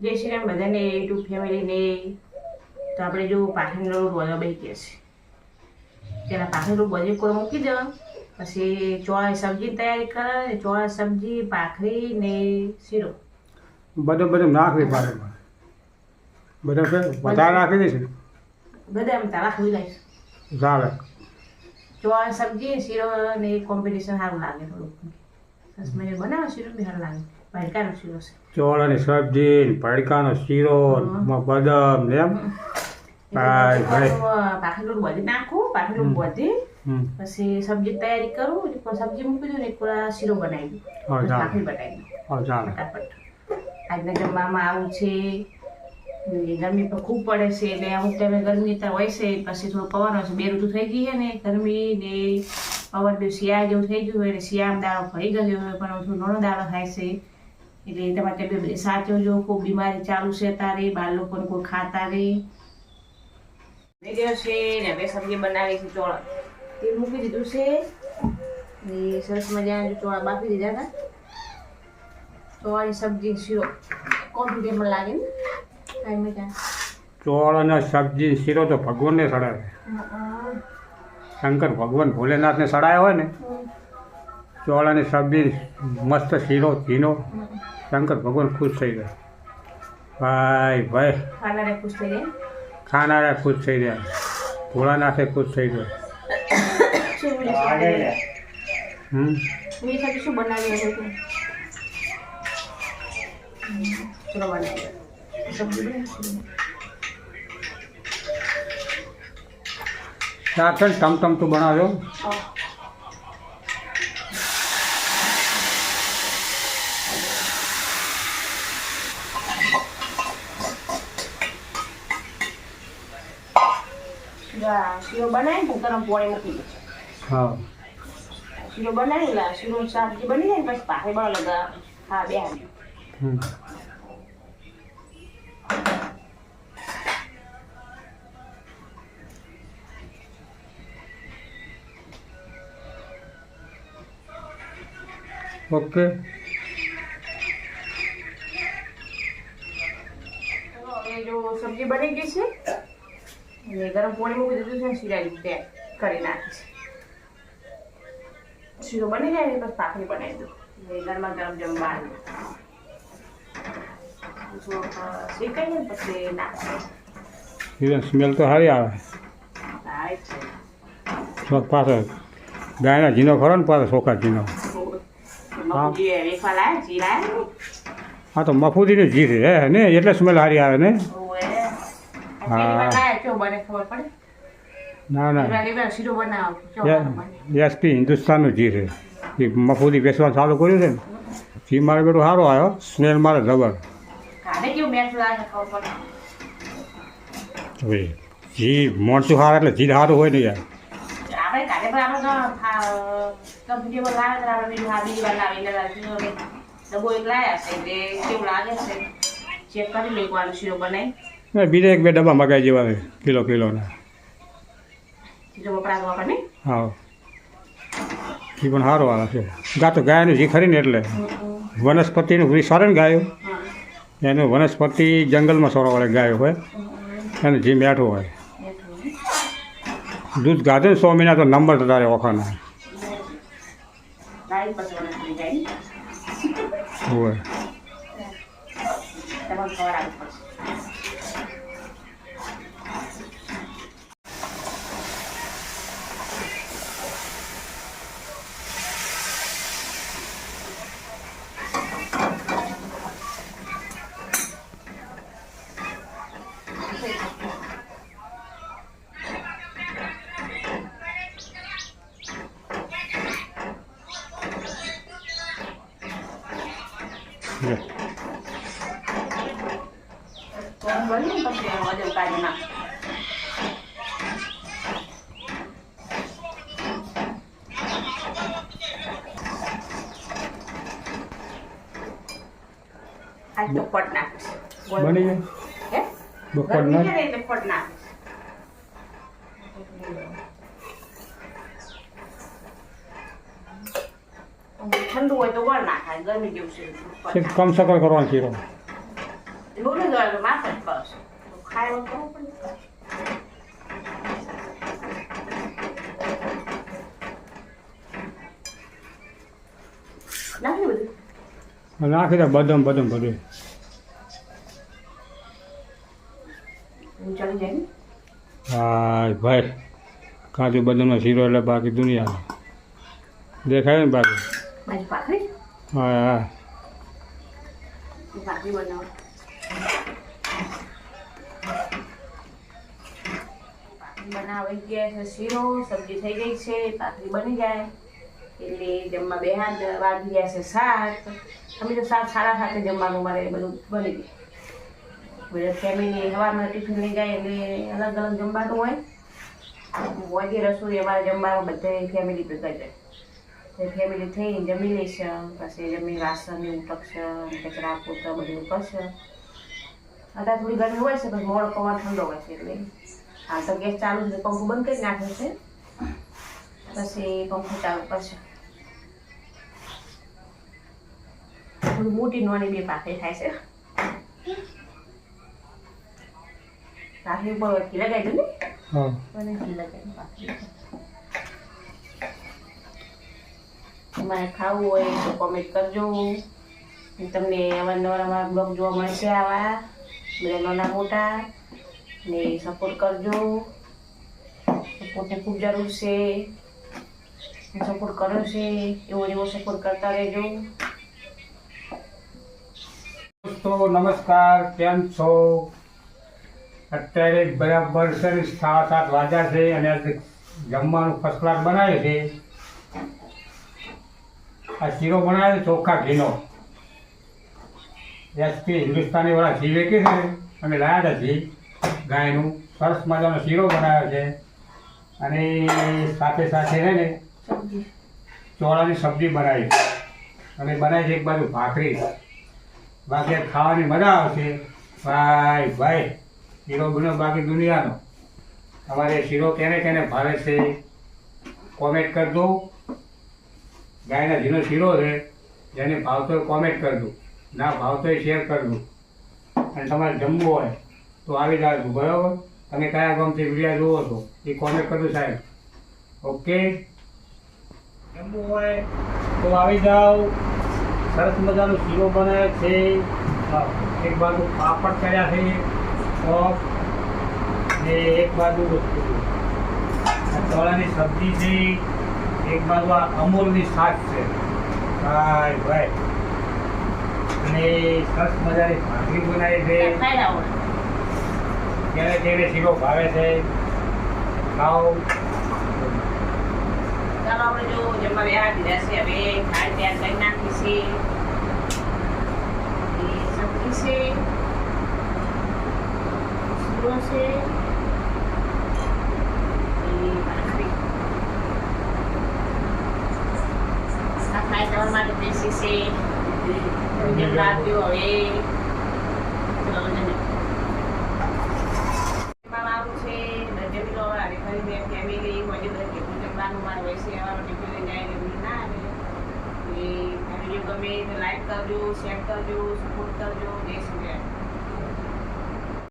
જય શ્રી રામ બધાને યુટ્યુબ ફેમિલીને. તો આપણે જો પાખીનો રોજ બે કે છે પહેલાં પાખીનું બજે કોઈ મૂકી દેવા પછી ચોળા સબ્જી તૈયારી કરે ચોળા સબ્જી ભાખરી ને શીરો. બધું બધું નાખવી પાડે બધું વધારે નાખી દઈશ બધા એમ તારા ખુલી લઈશ ચાલે. ચોળા સબ્જી શીરો ને કોમ્પિટિશન સારું લાગે થોડુંક. સરસ મને બનાવે શીરો બી સારું લાગે. ભડકાનો શીરો છે. ચોળાની સબ્જી ભડકાનો શીરો બદામ ને એમ. ભાઈ, ભાઈ. બધી નાખું પાખીનું બધી. પછી સબ્જી તૈયારી કરું સબ્જી મૂકી દઉં ને એક શીરો બનાવી દઉં. હા, પછી ચાલે. ભાખરી બનાવી દઉં. હા ચાલે ફટાફટ. આજના જમવામાં આવું છે. ગરમી પણ ખૂબ પડે છે એટલે અમુક ટાઈમે ગરમી ત્યાં હોય છે પછી થોડું પવન હોય છે બે ઋતુ થઈ ગઈ છે ને ગરમી ને પવન બી શિયાળ જેવું થઈ ગયું હોય એટલે શિયાળ દાળો ફરી ગયો હોય પણ હવે નાનો દાળો થાય છે. એટલે તમારે તબિયત સાચો સાચવજો કોઈ બીમારી ચાલુ છે તારે બાર લોકોને કોઈ ખાતા રે. થઈ ગયો છે ને હવે સબ્જી બનાવી છે ચોળા. તે મૂકી દીધું છે. ને સરસ મજાના ચોળા બાફી દીધા હતા. ચોળાની સબ્જી શીરો. કોમ્પ્યુટરમાં લાગે ને? ટાઈમે ત્યાં અને સબ્જી શીરો તો ભગવાનને સડાવે. શંકર ભગવાન ભોલેનાથને સડાયા હોય ને ચોળાની સબ્જી મસ્ત શીરો ઝીનો શંકર ભગવાન ખુશ થઈ ગયા. ભાઈ ભાઈ. ખાનારે ખુશ થઈ ગયા? ભોળાનાથે ખુશ થઈ ગયો. શું ટમટમ શું બનાવ્યું હતું તું? ચલો બનાવી સબ્જી બનાવી શાક છે ને ટમ ટમ તું બનાવજો શીરો બનાવી ને ગરમ પાણી મૂકી દે હા શીરો બનાવી લા શીરો સબ્જી બની જાય ને પછી પાકે બળ લગા હા બે હાથ હમ ઓકે ચલો હવે જો સબ્જી બની ગઈ છે અને ગરમ પાણી મૂકી દીધું છે ને શીરાની કરી નાખીશ શીરો બની જાય ને પછી પાકડી બનાવી દઉં. ગરમા ગરમ જમવાનું શેકાઈ ને પછી નાખીએ સ્મેલ તો સારી આવે. છે. પાછો ગાયના ઝીનો ખરો ને પાછો ચોખા ઝીનો મગજી વેફા લાયા જી લાયા આ તો મફુદીનું જી છે હે ને? એટલે સ્મેલ સારી આવે ને? ના ના. એસપી હિન્દુસ્તાનનું જી છે. એ મફુદી બેસવાનું ચાલુ કર્યું છે ને જી મારે બેઠો સારો આવ્યો સ્મેલ મારે જબર હવે જી મોણસું સારા એટલે ઘી સારું હોય ને યાર. લાવીને એક લાયા છે એટલે કેવું લાગે છે? ચેક કરી લઈ શીરો બનાવી બીજા એક બે ડબ્બા મગાઈ જેવા છે કિલો કિલોના. હા. એ પણ સારો આવે છે. ગા તો ગાયનું જી ખરી ને એટલે. વનસ્પતિનું ઘી સારે ને ગાયો. એનું વનસ્પતિ જંગલમાં સોરા વાળે ગાયો હોય. એનું જી મેઠો હોય. દૂધ ગાધે ને સો મહિના તો નંબર તારે ઓખાના. હોય. બની જાય બપોર ના છે ને એટલે પટ નાખીશ ઠંડુ હોય તો ગળ નાખાય ગરમી જેવું છે કમ સકર કરવાનો શીરો બોલો ખાય નાખી દે બદામ બદામ બધું હા ભાઈ કાજુ બદામનો શીરો એટલે બાકી દુનિયા દેખાય ને બાકી મારી ભાખરી હા ભાખરી બનાવું બનાવી ગયા છે શીરો સબ્જી થઈ ગઈ છે ભાખરી બની જાય એટલે જમવા બે હાથ વાગી ગયા છે સાત અમે તો સાત સાડા સાતે જમવાનું મારે બધું બની ગયું બધા ફેમિલી સવારમાં ટિફિન લઈ જાય એટલે અલગ અલગ જમવાનું હોય મોજી રસોઈ અમારે જમવાનું બધે ફેમિલી ભેગા જાય ફેમિલી થઈ જમી લેશે પછી જમી વાસણ ઉપકશે કચરા પોતા બધું ઉપકશે અત્યારે થોડી ગરમી હોય છે પણ મોડો પવન ઠંડો હોય છે એટલે. હાલ તો ગેસ ચાલુ છે પંખો બંધ કરી નાખ્યો છે. પછી પંખો ચાલુ કરશે. થોડી મોટી નોની બે પાકે થાય છે. રાખડી ઉપર લગાવી દઉં ને? હા. મને લગાવી પાકી તમારે ખાવું હોય તો કોમેન્ટ કરજો તમને અવારનવાર અમારા બ્લોગ જોવા મળશે આવા. બધા નાના મોટા. ને સપોર્ટ કરજો. સપોર્ટની ખૂબ જરૂર છે. સપોર્ટ કર્યો છે. એવો એવો સપોર્ટ કરતા રહેજો. દોસ્તો, નમસ્કાર. કેમ છો? અત્યારે બરાબર સાડા સાત વાગ્યા છે અને જમવાનું ફર્સ્ટ ક્લાસ બનાવે છે. આ શીરો બનાવે છે ચોખ્ખા ઘીનો. એસપી હિન્દુસ્તાની વાળા ઘી વેચી છે અને અમે લાયા હતા ઘી. ગાયનું સરસ મજાનો શીરો બનાવ્યો છે. અને સાથે સાથે છે ને ચોળાની સબ્જી બનાવી. અને બનાવી છે એક બાજુ ભાખરી. બાકી ખાવાની મજા આવશે. ભાઈ ભાઈ શીરો બીનો બાકી દુનિયાનો. તમારે શીરો કેને કેને ભાવે છે? કોમેન્ટ કરજો. ગાયના ઘીનો શીરો છે જેને ભાવતો કોમેન્ટ કરજો, ના ભાવતો શેર કરજો. અને તમારે જમવું હોય તો આવી જાજો બરાબર? તમે કયા ગામથી વિડીયા જુઓ છો, એ કોમેન્ટ કરજો સાહેબ. ઓકે જમવું હોય તો આવી જાઓ. સરસ મજાનો શીરો બનાવે છે. એક બાજુ પાપડ કર્યા છે ને એક બાજુ ચોળાની સબ્જી છે. એક બાજુ આ અમૂલની શાક છે. ભાઈ ભાઈ. અને સરસ મજાની ભાખરી બનાવી છે. જેને જેને શીરો ભાવે છે ખાઓ. ચાલો આપણે જો જમવા બેહા દીધા છે હવે ખાઈ તૈયાર કરી નાખી છે. એ સબ્જી છે. શીરો છે એ ભાખરી આ ખાઈ તમારા માટે દેશી છે જેમ લાગ્યો હવે ચલો જમે મામા આવું છે જમી લો હવે ફરી બે ફેમિલી હોય બધા ભેગું જમવાનું મારે વૈસે આવવાનું ટિફિન લઈ જાય એમની ના આવે એ આ વીડિયો ગમે લાઈક કરજો શેર કરજો સપોર્ટ કરજો જય શ્રી